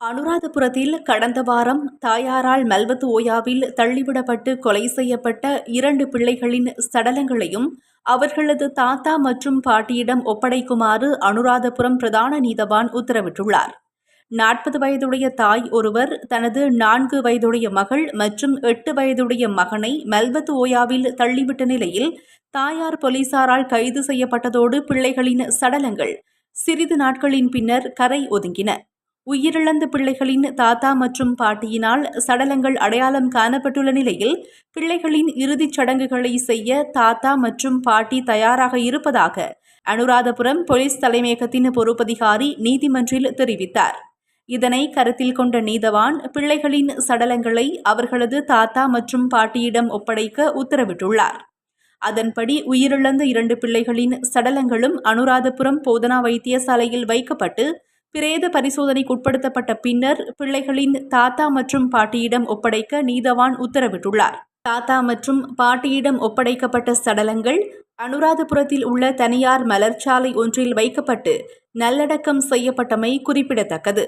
அனுராதபுரத்தில் கடந்த வாரம் தாயாரால் மல்வத்து ஓயாவில் தள்ளிவிடப்பட்டு கொலை செய்யப்பட்ட இரண்டு பிள்ளைகளின் சடலங்களையும் அவர்களது தாத்தா மற்றும் பாட்டியிடம் ஒப்படைக்குமாறு அனுராதபுரம் பிரதான நீதவான் உத்தரவிட்டுள்ளார். நாற்பது வயதுடைய தாய் ஒருவர் தனது நான்கு வயதுடைய மகள் மற்றும் எட்டு வயதுடைய மகனை மல்வத்து ஓயாவில் தள்ளிவிட்ட நிலையில் தாயார் போலீசாரால் கைது செய்யப்பட்டதோடு பிள்ளைகளின் சடலங்கள் சிறிது நாட்களின் பின்னர் கரை ஒதுங்கின. உயிரிழந்த பிள்ளைகளின் தாத்தா மற்றும் பாட்டியினால் சடலங்கள் அடையாளம் காணப்பட்டுள்ள நிலையில் பிள்ளைகளின் இறுதிச் சடங்குகளை செய்ய தாத்தா மற்றும் பாட்டி தயாராக இருப்பதாக அனுராதபுரம் போலீஸ் தலைமையகத்தின் பொறுப்பதிகாரி நீதிமன்றில் தெரிவித்தார். இதனை கருத்தில் கொண்ட நீதவான் பிள்ளைகளின் சடலங்களை அவர்களது தாத்தா மற்றும் பாட்டியிடம் ஒப்படைக்க உத்தரவிட்டுள்ளார். அதன்படி உயிரிழந்த இரண்டு பிள்ளைகளின் சடலங்களும் அனுராதபுரம் போதனா வைத்தியசாலையில் வைக்கப்பட்டு பிரேத பரிசோதனைக்கு உட்படுத்தப்பட்ட பின்னர் பிள்ளைகளின் தாத்தா மற்றும் பாட்டியிடம் ஒப்படைக்க நீதவான் உத்தரவிட்டுள்ளார். தாத்தா மற்றும் பாட்டியிடம் ஒப்படைக்கப்பட்ட சடலங்கள் அனுராதபுரத்தில் உள்ள தனியார் மலர்ச்சாலை ஒன்றில் வைக்கப்பட்டு நல்லடக்கம் செய்யப்பட்டமை குறிப்பிடத்தக்கது.